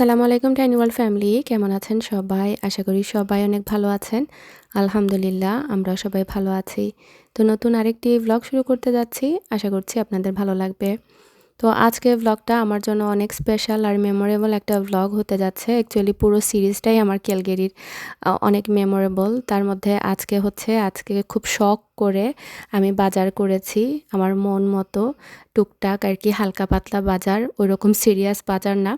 আসসালামু আলাইকুম tiny world family কেমন আছেন সবাই? আশা করি সবাই অনেক ভালো আছেন। আলহামদুলিল্লাহ আমরা সবাই ভালো আছি। তো নতুন আরেকটি ব্লগ শুরু করতে যাচ্ছি। আশা করছি আপনাদের ভালো লাগবে। তো আজকে ব্লগটা আমার জন্য অনেক স্পেশাল আর মেমোরেবল একটা ব্লগ হতে যাচ্ছে। অ্যাকচুয়ালি পুরো সিরিজটাই আমার ক্যালগেরির অনেক মেমোরেবল তার মধ্যে আজকে হচ্ছে, আজকে খুব শখ করে আমি বাজার করেছি। আমার মন মতো টুকটাক আর কি হালকা পাতলা বাজার ওই রকম সিরিয়াস বাজার না।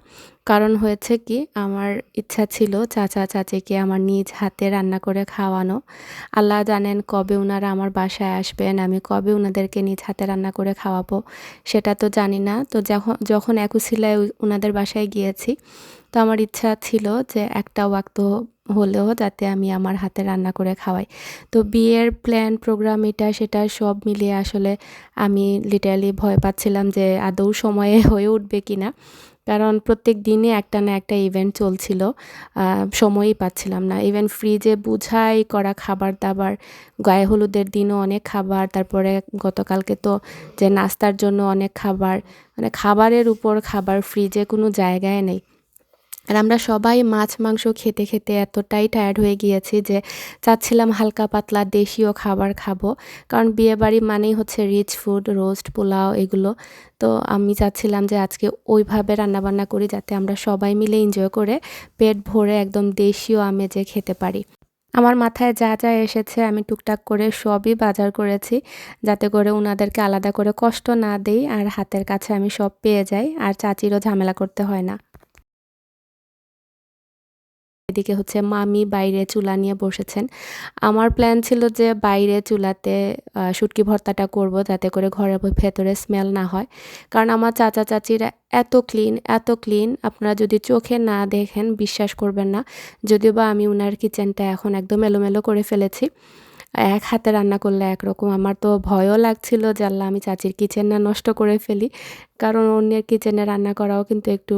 কারণ হয়েছে কি, আমার ইচ্ছা ছিল চাচা চাচিকে আমার নিজ হাতে রান্না করে খাওয়ানো। আল্লাহ জানেন কবে ওনারা আমার বাসায় আসবেন, আমি কবে ওনাদেরকে নিজ হাতে রান্না করে খাওয়াবো, সেটা তো জানি না। তো যখন যখন একুশিলায় ওনাদের বাসায় গিয়েছি তো আমার ইচ্ছা ছিল যে একটা ওয়াক্ত হলেও যাতে আমি আমার হাতে রান্না করে খাওয়াই। তো বিয়ের প্ল্যান প্রোগ্রাম এটা, সেটা সব মিলিয়ে আসলে আমি লিটারালি ভয় পাচ্ছিলাম যে আদৌ সময়ে হয়ে উঠবে কি না কারণ প্রত্যেক দিনে একটা না একটা ইভেন্ট চলছিল সময়ই পাচ্ছিলাম না। ইভেন ফ্রিজে বুঝাই করা খাবার দাবার, গায়ে হলুদের দিনও অনেক খাবার, তারপরে গতকালকে তো যে নাস্তার জন্য অনেক খাবার মানে খাবারের উপর খাবার ফ্রিজে কোনো জায়গায় নেই। আর আমরা সবাই মাছ, মাংস খেতে খেতে এতটাই টায়ার্ড হয়ে গিয়েছি যে চাচ্ছিলাম হালকা পাতলা দেশীয় খাবার খাব। কারণ বিয়েবাড়ি মানেই হচ্ছে রিচ ফুড রোস্ট পোলাও এগুলো। তো আমি চাচ্ছিলাম যে আজকে ওইভাবে রান্নাবান্না করি যাতে আমরা সবাই মিলে এনজয় করে পেট ভরে একদম দেশীয় আমেজে খেতে পারি। আমার মাথায় যা যা এসেছে আমি টুকটাক করে সবই বাজার করেছি যাতে করে ওনাদেরকে আলাদা করে কষ্ট না দেই আর হাতের কাছে আমি সব পেয়ে যাই আর চাচিরও ঝামেলা করতে হয় না। এদিকে হচ্ছে মামি বাইরে চুলা নিয়ে বসেছেন। আমার প্ল্যান ছিল যে বাইরে চুলাতে শুটকি ভর্তাটা করব যাতে করে ঘরের ভেতরে স্মেল না হয়। কারণ আমার চাচা, চাচিরা এত ক্লিন এত ক্লিন আপনারা যদি চোখে না দেখেন বিশ্বাস করবেন না। যদিও বা আমি উনার কিচেনটা এখন একদম এলোমেলো করে ফেলেছি। এক হাতে রান্না করলে একরকম। আমার তো ভয়ও লাগছিল যে আল্লাহ, আমি চাচির কিচেন না নষ্ট করে ফেলি। কারণ অন্যের কিচেনে রান্না করাও কিন্তু একটু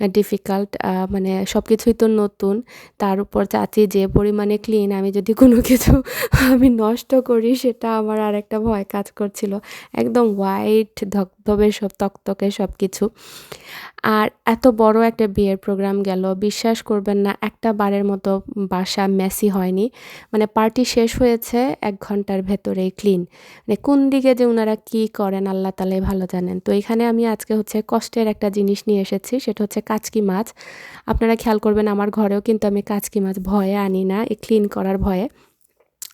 ডিফিকাল্ট মানে সব কিছুই তো নতুন। তার উপর চাচি যে পরিমাণে ক্লিন আমি যদি কোনো কিছু আমি নষ্ট করি, সেটা আমার আর একটা ভয় কাজ করছিল। একদম হোয়াইট ধবধবে সব, তকতকে সব কিছু আর এত বড় একটা বিয়ের প্রোগ্রাম গেল। বিশ্বাস করবেন না, একটা বারের মতো বাসা মেসি হয়নি। মানে পার্টি শেষ হয়েছে, এক ঘণ্টার ভেতরেই ক্লিন মানে কোন দিকে যে ওনারা কী করেন, আল্লাহ তালে ভালো জানেন। তো এখানে আমি আজকে হচ্ছে কষ্টের একটা জিনিস নিয়ে এসেছি, সেটা হচ্ছে কাচকি মাছ। আপনারা খেয়াল করবেন আমার ঘরেও কিন্তু আমি কাচকি মাছ ভয়ে আনি না, এই ক্লিন করার ভয়ে।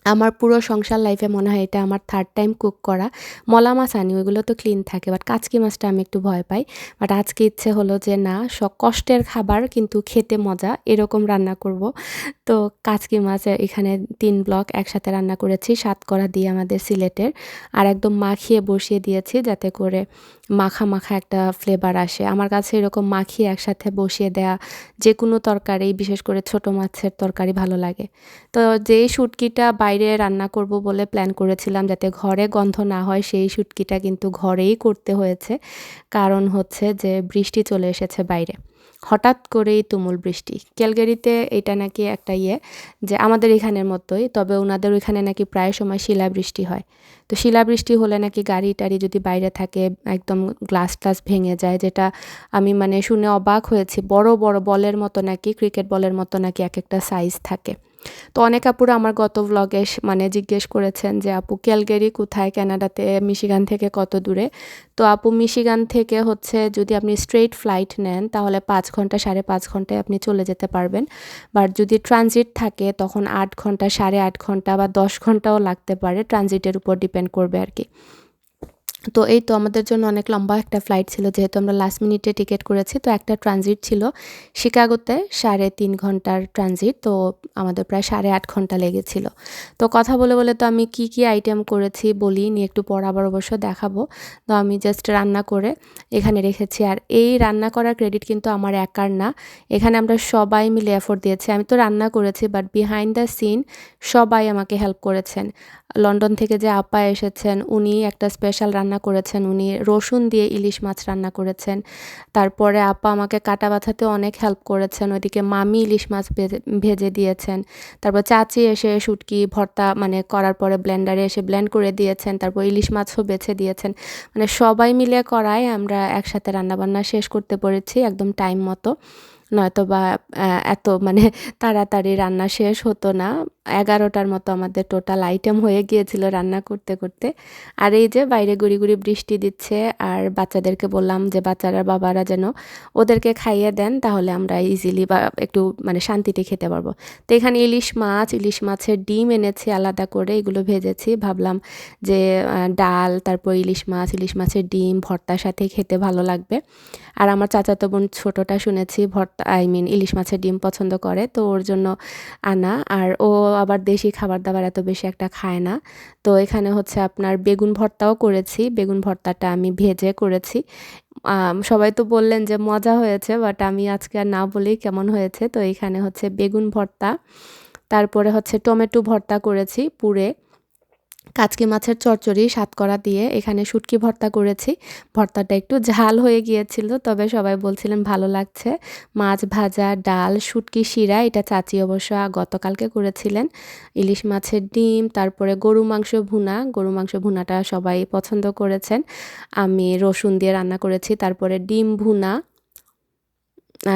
আমার পুরো সংসার লাইফে মনে হয় এটা আমার থার্ড টাইম কুক করা। মলা মাছ আনি, ওইগুলো তো ক্লিন থাকে বাট কাচকি মাছটা আমি একটু ভয় পাই। বাট আজকে ইচ্ছে হলো যে না সব কষ্টের খাবার কিন্তু খেতে মজা, এরকম রান্না করব। তো কাচকি মাছ এখানে তিন ব্লক একসাথে রান্না করেছি, সাত করা দিয়ে আমাদের সিলেটের। আর একদম মাখিয়ে বসিয়ে দিয়েছি যাতে করে মাখা মাখা একটা ফ্লেভার আসে। আমার কাছে এরকম মাখিয়ে একসাথে বসিয়ে দেয়া যে কোনো তরকারি, বিশেষ করে ছোট মাছের তরকারি ভালো লাগে। তো যেই শুটকিটা বাইরে রান্না করব বলে প্ল্যান করেছিলাম যাতে ঘরে গন্ধ না হয়, সেই শুটকিটা কিন্তু ঘরেই করতে হয়েছে। কারণ হচ্ছে যে বৃষ্টি চলে এসেছে বাইরে। হঠাৎ করেই তুমুল বৃষ্টি। ক্যালগেরিতে এটা নাকি একটা ইয়ে যে আমাদের এখানের মতোই, তবে ওনাদের ওইখানে নাকি প্রায় সময় শিলাবৃষ্টি হয়। তো শিলাবৃষ্টি হলে নাকি গাড়ি টাড়ি যদি বাইরে থাকে, একদম গ্লাস টাস ভেঙে যায়, যেটা আমি মানে শুনে অবাক হয়েছি। বড় বড় বলের মতো নাকি ক্রিকেট বলের মতো নাকি এক একটা সাইজ থাকে। তো অনেক আপুরা আমার গত ব্লগে মানে জিজ্ঞেস করেছেন যে, আপু, ক্যালগেরি কোথায়? ক্যানাডাতে, মিশিগান থেকে কত দূরে? তো আপু, মিশিগান থেকে হচ্ছে যদি আপনি স্ট্রেট ফ্লাইট নেন, তাহলে পাঁচ ঘণ্টা, সাড়ে পাঁচ ঘন্টায় আপনি চলে যেতে পারবেন। বাট যদি ট্রানজিট থাকে, তখন আট ঘণ্টা, সাড়ে আট ঘণ্টা বা দশ ঘন্টাও লাগতে পারে। ট্রানজিটের উপর ডিপেন্ড করবে আর কি। তো এই তো আমাদের জন্য অনেক লম্বা একটা ফ্লাইট ছিল, যেহেতু আমরা লাস্ট মিনিটে টিকিট করেছি, তো একটা ট্রানজিট ছিল। শিকাগোতে সাড়ে তিন ঘণ্টার ট্রানজিট তো আমাদের প্রায় সাড়ে আট ঘণ্টা লেগেছিল। তো কথা বলে বলে তো আমি কি কি আইটেম করেছি বলি নিয়ে একটু পর আবার অবশ্য দেখাবো। তো আমি জাস্ট রান্না করে এখানে রেখেছি। আর এই রান্না করার ক্রেডিট কিন্তু আমার একার না। এখানে আমরা সবাই মিলে এফোর্ট দিয়েছি। আমি তো রান্না করেছি বাট বিহাইন্ড দ্য সিন সবাই আমাকে হেল্প করেছেন। লন্ডন থেকে যে আপা এসেছেন, উনি একটা স্পেশাল রান্না করেছেন উনি, রসুন দিয়ে ইলিশ মাছ রান্না করেছেন। তারপরে আপা আমাকে কাটা বাছাতে অনেক হেল্প করেছেন, ওইদিকে মামি ইলিশ মাছ ভেজে দিয়েছেন। তারপর চাচি এসে শুটকি, ভর্তা মানে করার পরে ব্লেন্ডারে এসে ব্লেন্ড করে দিয়েছেন, তারপর ইলিশ মাছও বেছে দিয়েছেন। মানে সবাই মিলে করায় আমরা একসাথে রান্নাবান্না শেষ করতে পেরেছি একদম টাইম মতো। নয়তো বা এত মানে তাড়াতাড়ি রান্না শেষ হতো না। এগারোটার মতো আমাদের টোটাল আইটেম হয়ে গিয়েছিল রান্না করতে করতে। আর এই যে বাইরে গুড়ি গুড়ি বৃষ্টি দিচ্ছে, আর বাচ্চাদেরকে বললাম যে বাচ্চারা, বাবারা যেন ওদেরকে খাইয়ে দেন, তাহলে আমরা ইজিলি বা একটু মানে শান্তিতে খেতে পারব। তো এখানে ইলিশ মাছ, ইলিশ মাছের ডিম এনেছি আলাদা করে, এগুলো ভেজেছি। ভাবলাম যে ডাল, তারপর ইলিশ মাছ, ইলিশ মাছের ডিম, ভর্তার সাথে খেতে ভালো লাগবে। আর আমার চাচাতো বোন ছোটোটা শুনেছি, ভর্তা আই মিন ইলিশ মাছের ডিম পছন্দ করে, তো ওর জন্য আনা। আর ও আবার দেশি খাবার দাবার এত বেশি একটা খায় না। তো এখানে হচ্ছে আপনার বেগুন ভর্তাও করেছি, বেগুন ভর্তাটা আমি ভেজে করেছি। সবাই তো বললেন যে মজা হয়েছে বাট আমি আজকে আর না বলেই কেমন হয়েছে। তো এখানে হচ্ছে বেগুন ভর্তা, তারপরে হচ্ছে টমেটো ভর্তা করেছি পুরে। কাচকি মাছের চচ্চড়ি সাতকরা দিয়ে এখানে শুটকি ভর্তা করেছি। ভর্তাটা একটু ঝাল হয়ে গিয়েছিল, তবে সবাই বলছিলেন ভালো লাগছে। মাছ ভাজা, ডাল, শুটকি, শিরা, এটা চাচি অবশ্য গতকালকে করেছিলেন। ইলিশ মাছের ডিম, তারপরে গরু মাংস ভুনা। গরু মাংস ভুনাটা সবাই পছন্দ করেছেন। আমি রসুন দিয়ে রান্না করেছি, তারপরে ডিম ভুনা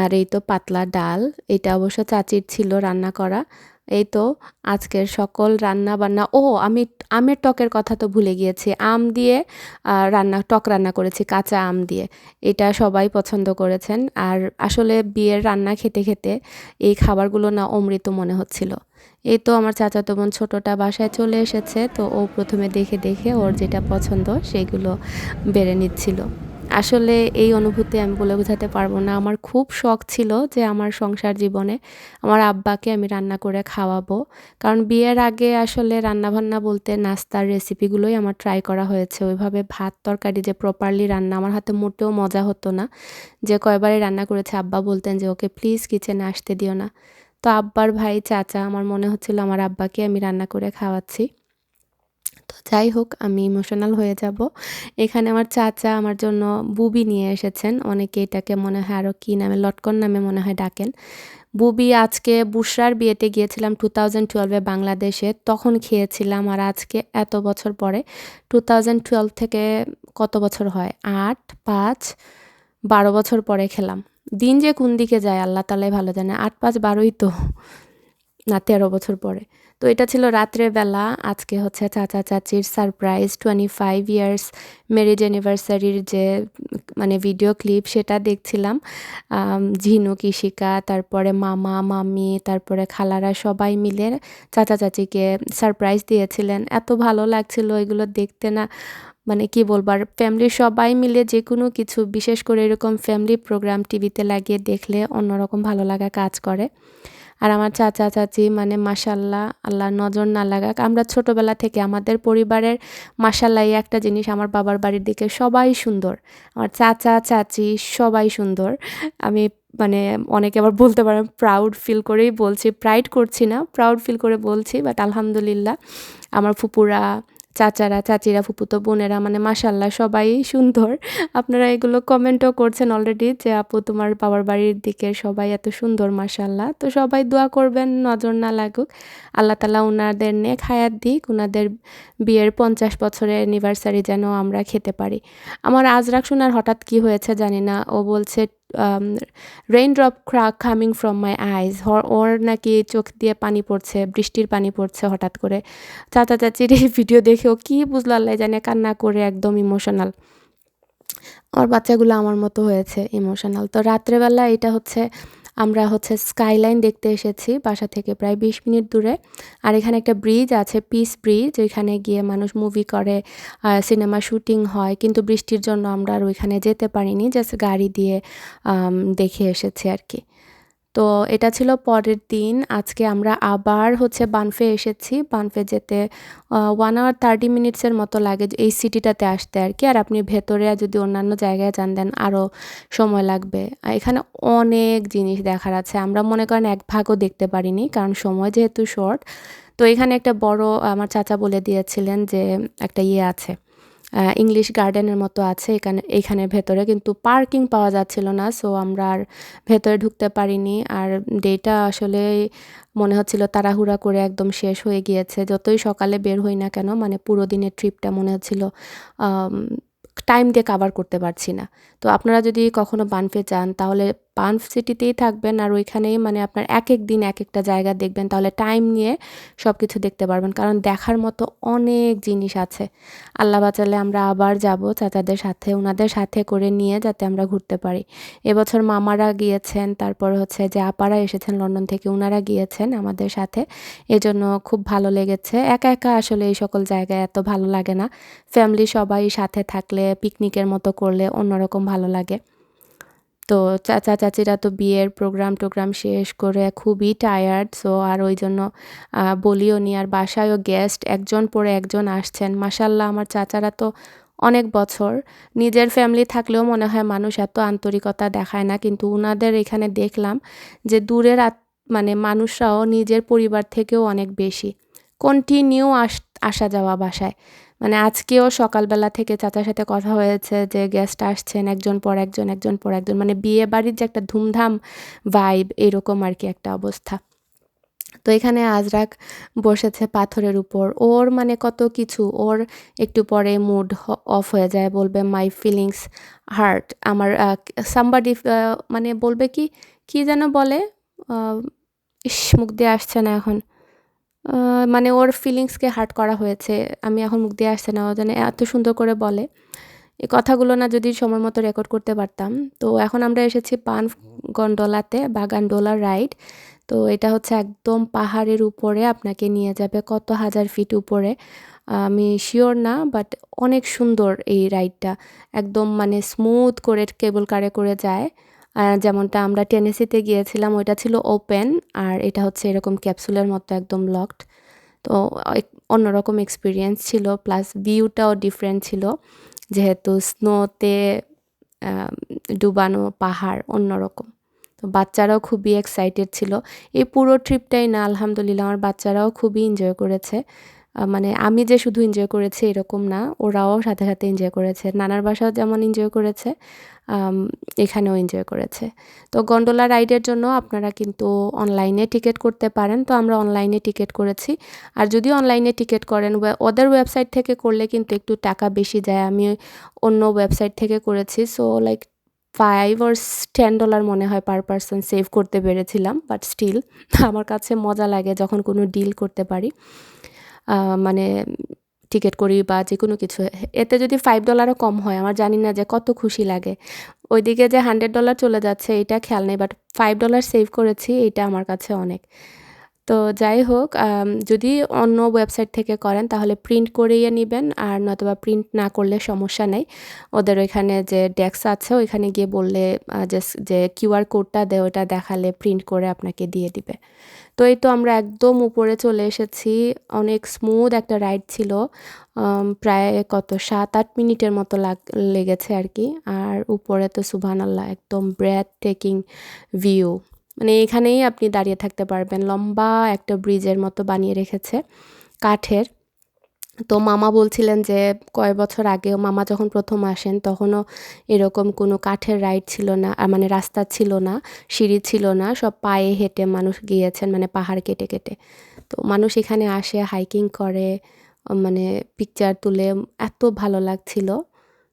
আর এই তো পাতলা ডাল। এটা অবশ্য চাচির ছিল রান্না করা। এই তো আজকের সকল রান্না বান্না ও আমি, আমের টকের কথা তো ভুলে গিয়েছি। আম দিয়ে রান্না, টক রান্না করেছি, কাঁচা আম দিয়ে। এটা সবাই পছন্দ করেছেন। আর আসলে বিয়ের রান্না খেতে খেতে এই খাবারগুলো না অমৃত মনে হচ্ছিল। এই তো আমার চাচাতো বোন ছোটোটা বাসায় চলে এসেছে, তো ও প্রথমে দেখে দেখে ওর যেটা পছন্দ সেগুলো বেড়ে নিচ্ছিল। আসলে এই অনুভূতি আমি বলে বোঝাতে পারব না। আমার খুব শখ ছিল যে আমার সংসার জীবনে আমার আব্বাকে আমি রান্না করে খাওয়াবো। কারণ বিয়ের আগে আসলে রান্নাবান্না বলতে নাস্তার রেসিপিগুলোই আমার ট্রাই করা হয়েছে। ওইভাবে ভাত, তরকারি যে প্রপারলি রান্না আমার হাতে মোটেও মজা হতো না। যে কয়বারই রান্না করেছে আব্বা বলতেন যে, ওকে প্লিজ কিচেনে আসতে দিও না। তো আব্বার ভাই চাচা, আমার মনে হচ্ছিল আমার আব্বাকে আমি রান্না করে খাওয়াচ্ছি। তো যাই হোক, আমি ইমোশনাল হয়ে যাব। এখানে আমার চাচা আমার জন্য বুবি নিয়ে এসেছেন। অনেকে এটাকে মনে হয় আরও কী নামে, লটকন নামে মনে হয় ডাকেন। বুবি আজকে বুসরার বিয়েতে গিয়েছিলাম টু থাউজেন্ড টুয়েলভে বাংলাদেশে। তখন খেয়েছিলাম আর আজকে এত বছর পরে, টু থাউজেন্ড টুয়েলভ থেকে কত বছর হয়? আট, পাঁচ, বারো বছর পরে খেলাম। দিন যে কোন দিকে যায়, আল্লাহ তালাই ভালো জানে। আট, পাঁচ, বারোই তো। না, তেরো বছর পরে। তো এটা ছিল রাত্রের বেলা। আজকে হচ্ছে চাচা চাচির surprise twenty five years marriage অ্যানিভার্সারির যে মানে ভিডিও ক্লিপ সেটা দেখছিলাম। ঝিনুক ইশিকা তারপরে মামা, মামি, তারপরে খালারা সবাই মিলে চাচা চাচিকে সারপ্রাইজ দিয়েছিলেন। এত ভালো লাগছিল এগুলো দেখতে না মানে কি বলব, আর ফ্যামিলির সবাই মিলে যে কোনো কিছু, বিশেষ করে এরকম ফ্যামিলি প্রোগ্রাম টিভিতে লাগিয়ে দেখলে অন্যরকম ভালো লাগা কাজ করে। আর আমার চাচা, চাচি মানে মাসাল্লাহ আল্লাহ নজর না লাগাক। আমরা ছোটোবেলা থেকে আমাদের পরিবারের মাসাল্লাহ একটা জিনিস আমার বাবার বাড়ির দিকে সবাই সুন্দর। আমার চাচা, চাচি সবাই সুন্দর। আমি মানে অনেকে আবার বলতে পারেন প্রাউড ফিল করেই বলছি। প্রাইড করছি না প্রাউড ফিল করে বলছি বাট আলহামদুলিল্লাহ। আমার ফুপুরা চাচারা, চাচিরা, ফুপুতো, বোনেরা মানে মাসাল্লাহ সবাই সুন্দর। আপনারা এগুলো কমেন্টও করছেন অলরেডি যে, আপু, তোমার বাবার বাড়ির দিকে সবাই এত সুন্দর মাসাল্লাহ তো সবাই দোয়া করবেন, নজর না লাগুক। আল্লাহ তালা ওনাদের নেক হায়াত দিক ওনাদের বিয়ের পঞ্চাশ বছরের অ্যানিভার্সারি যেন আমরা খেতে পারি। আমার আজরাক শোনার হঠাৎ কি হয়েছে জানি না। ও বলছে rain crack coming from my eyes ওর নাকি চোখ দিয়ে পানি পড়ছে, বৃষ্টির পানি পড়ছে হঠাৎ করে। চাচা চাচির এই ভিডিও দেখেও কী বুঝলো আল্লাহ জানে, কান্না করে একদম ইমোশনাল ওর বাচ্চাগুলো আমার মতো হয়েছে ইমোশনাল তো রাত্রেবেলা এটা হচ্ছে আমরা হচ্ছে স্কাইলাইন দেখতে এসেছি, বাসা থেকে প্রায় বিশ মিনিট দূরে। আর এখানে একটা ব্রিজ আছে পিস ব্রিজ ওইখানে গিয়ে মানুষ মুভি করে সিনেমা শুটিং হয়। কিন্তু বৃষ্টির জন্য আমরা আর ওইখানে যেতে পারিনি জাস্ট গাড়ি দিয়ে দেখে এসেছি আর কি। তো এটা ছিল পরের দিন। আজকে আমরা আবার হচ্ছে বানফে এসেছি। বানফে যেতে ওয়ান আওয়ার থার্টি মিনিটসের মতো লাগে এই সিটিটাতে আসতে আর কি। আর আপনি ভেতরে যদি অন্যান্য জায়গায় যান দেন আরও সময় লাগবে। এখানে অনেক জিনিস দেখার আছে। আমরা মনে করেন এক ভাগও দেখতে পারিনি, কারণ সময় যেহেতু শর্ট তো এখানে একটা বড়, আমার চাচা বলে দিয়েছিলেন যে একটা ইয়ে আছে। ইংলিশ গার্ডেনের মতো আছে এখানে এখানে ভেতরে, কিন্তু পার্কিং পাওয়া যাচ্ছিল না সো আমরা আর ভেতরে ঢুকতে পারিনি। আর ডেটা আসলে মনে হচ্ছিল তাড়াহুড়া করে একদম শেষ হয়ে গিয়েছে। যতই সকালে বের হই না কেন মানে পুরো দিনের ট্রিপটা মনে হচ্ছিল টাইম দিয়ে কাভার করতে পারছি না। তো আপনারা যদি কখনো বানফে যান, তাহলে পানফ সিটিতেই থাকবেন আর ওইখানেই মানে আপনার এক এক দিন এক একটা জায়গা দেখবেন, তাহলে টাইম নিয়ে সব কিছু দেখতে পারবেন। কারণ দেখার মতো অনেক জিনিস আছে। আল্লাহ বাঁচালে আমরা আবার যাব চাচাদের সাথে ওনাদের সাথে করে নিয়ে যাতে আমরা ঘুরতে পারি। এবছর মামারা গিয়েছেন, তারপর হচ্ছে যে আপারা এসেছেন লন্ডন থেকে ওনারা গিয়েছেন আমাদের সাথে। এজন্য খুব ভালো লেগেছে। একা একা আসলে এই সকল জায়গায় এত ভালো লাগে না। ফ্যামিলি সবাই সাথে থাকলে, পিকনিকের মতো করলে অন্যরকম ভালো লাগে। তো চাচা, চাচিরা তো বিয়ের প্রোগ্রাম টোগ্রাম শেষ করে খুবই টায়ার্ড সো আর ওই জন্য বলিও নি আর বাসায়ও গেস্ট একজন পরে একজন আসছেন। মাসাল্লাহ আমার চাচারা তো অনেক বছর। নিজের ফ্যামিলি থাকলেও মনে হয় মানুষ এত আন্তরিকতা দেখায় না, কিন্তু উনাদের এখানে দেখলাম যে দূরের মানে মানুষরাও নিজের পরিবার থেকেও অনেক বেশি। কন্টিনিউ আস আসা যাওয়া বাসায়। মানে আজকেও সকালবেলা থেকে চাচার সাথে কথা হয়েছে যে গেস্ট আসছেন একজন পর একজন একজন পর একজন। মানে বিয়ে বাড়ির যে একটা ধুমধাম ভাইব এরকম আর কি একটা অবস্থা। তো এখানে আজরাক বসেছে পাথরের উপর। ওর মানে কত কিছু, ওর একটু পরে মুড অফ হয়ে যায়, বলবে মাই ফিলিংস হার্ট আমার সামবাডি মানে বলবে কি কি যেন বলে ইস, মুখ দিয়ে আসছে না এখন। মানে ওর ফিলিংসকে হার্ট করা হয়েছে। আমি এখন মুখ দিয়ে আসছে না, ও যেন এত সুন্দর করে বলে। এই কথাগুলো না যদি সময় মতো রেকর্ড করতে পারতাম। তো এখন আমরা এসেছি পান গন্ডোলাতে বা গান্ডোলা রাইড তো এটা হচ্ছে একদম পাহাড়ের উপরে আপনাকে নিয়ে যাবে কত হাজার ফিট উপরে। আমি শিওর না বাট অনেক সুন্দর এই রাইডটা একদম মানে স্মুথ করে কেবল কারে করে যায়। যেমনটা আমরা টেনেসিতে গিয়েছিলাম, ওইটা ছিল ওপেন, আর এটা হচ্ছে এরকম ক্যাপসুলের মতো একদম লকড। তো অন্যরকম এক্সপিরিয়েন্স ছিল, প্লাস ভিউটাও ডিফারেন্ট ছিল, যেহেতু স্নোতে ডুবানো পাহাড় অন্যরকম। তো বাচ্চারাও খুবই এক্সাইটেড ছিল। এই পুরো ট্রিপটাই না, আলহামদুলিল্লাহ, আমার বাচ্চারাও খুবই এনজয় করেছে। মানে আমি যে শুধু এনজয় করেছি এরকম না, ওরাও সাথে সাথে এনজয় করেছে। নানার বাসাও যেমন এনজয় করেছে এখানেও এনজয় করেছে। তো গন্ডোলা রাইডের জন্য আপনারা কিন্তু অনলাইনে টিকিট করতে পারেন। তো আমরা অনলাইনে টিকিট করেছি। আর যদি অনলাইনে টিকিট করেন ওদের ওয়েবসাইট থেকে করলে কিন্তু একটু টাকা বেশি যায়। আমি অন্য ওয়েবসাইট থেকে করেছি। So like five or ten dollar মনে হয় পার পারসন সেভ করতে পেরেছিলাম। বাট স্টিল আমার কাছে মজা লাগে যখন কোনো ডিল করতে পারি। মানে টিকিট করি বা যে কোনো কিছু, এতে যদি ফাইভ ডলারও কম হয়, আমার জানি না যে কত খুশি লাগে। ওইদিকে যে হান্ড্রেড ডলার চলে যাচ্ছে, এটা খেয়াল নেই বাট ফাইভ ডলার সেভ করেছি, এটা আমার কাছে অনেক। তো যাই হোক যদি অন্য ওয়েবসাইট থেকে করেন, তাহলে প্রিন্ট করিয়ে নেবেন, আর নয়তোবা প্রিন্ট না করলে সমস্যা নেই। ওদের ওইখানে যে ডেস্ক আছে, ওইখানে গিয়ে বললে যে কিউআর কোডটা দেয়, ওটা দেখালে প্রিন্ট করে আপনাকে দিয়ে দিবে। তো এই তো আমরা একদম উপরে চলে এসেছি। অনেক স্মুথ একটা রাইড ছিল। প্রায় কত সাত আট মিনিটের মতো লাগ, লেগেছে আর কি। আর উপরে তো সুবহান আল্লাহ একদম ব্রেথ টেকিং ভিউ মানে এখানেই আপনি দাঁড়িয়ে থাকতে পারবেন। লম্বা একটা ব্রিজের মতো বানিয়ে রেখেছে কাঠের। তো মামা বলছিলেন যে কয় বছর আগেও মামা যখন প্রথম আসেন, তখনও এরকম কোনো কাঠের রাইড ছিল না আর মানে রাস্তা ছিল না, সিঁড়ি ছিল না, সব পায়ে হেঁটে মানুষ গিয়েছেন মানে পাহাড় কেটে কেটে। তো মানুষ এখানে আসে, হাইকিং করে মানে পিকচার তুলে, এত ভালো লাগছিল।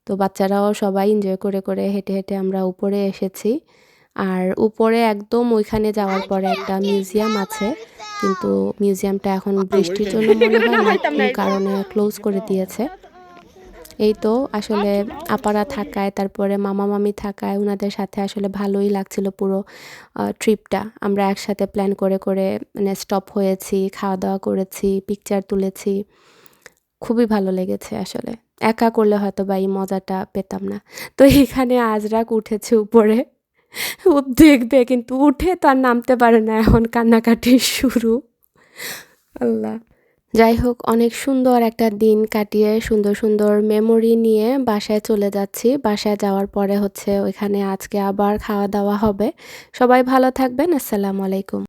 তো বাচ্চারাও সবাই এনজয় করে করে হেঁটে হেঁটে আমরা উপরে এসেছি। আর উপরে একদম ওইখানে যাওয়ার পরে একটা মিউজিয়াম আছে। কিন্তু মিউজিয়ামটা এখন বৃষ্টির জন্য মনে হয় না কারণে ক্লোজ করে দিয়েছে। এই তো আসলে আপারা থাকায় তারপরে মামা মামি থাকায় ওনাদের সাথে আসলে ভালোই লাগছিল পুরো ট্রিপটা আমরা একসাথে প্ল্যান করে করে মানে স্টপ হয়েছি খাওয়া দাওয়া করেছি পিকচার তুলেছি। খুবই ভালো লেগেছে আসলে। একা করলে হয়তো বা এই মজাটা পেতাম না। তো এখানে আজরাক উঠেছে উপরে। ও দেখবে, কিন্তু উঠে তো আর নামতে পারে না এখন কান্নাকাটি শুরু। আল্লাহ। যাই হোক, অনেক সুন্দর একটা দিন কাটিয়ে সুন্দর সুন্দর মেমোরি নিয়ে বাসায় চলে যাচ্ছি। বাসায় যাওয়ার পরে হচ্ছে ওইখানে আজকে আবার খাওয়া দাওয়া হবে। সবাই ভালো থাকবেন, আসসালামু আলাইকুম।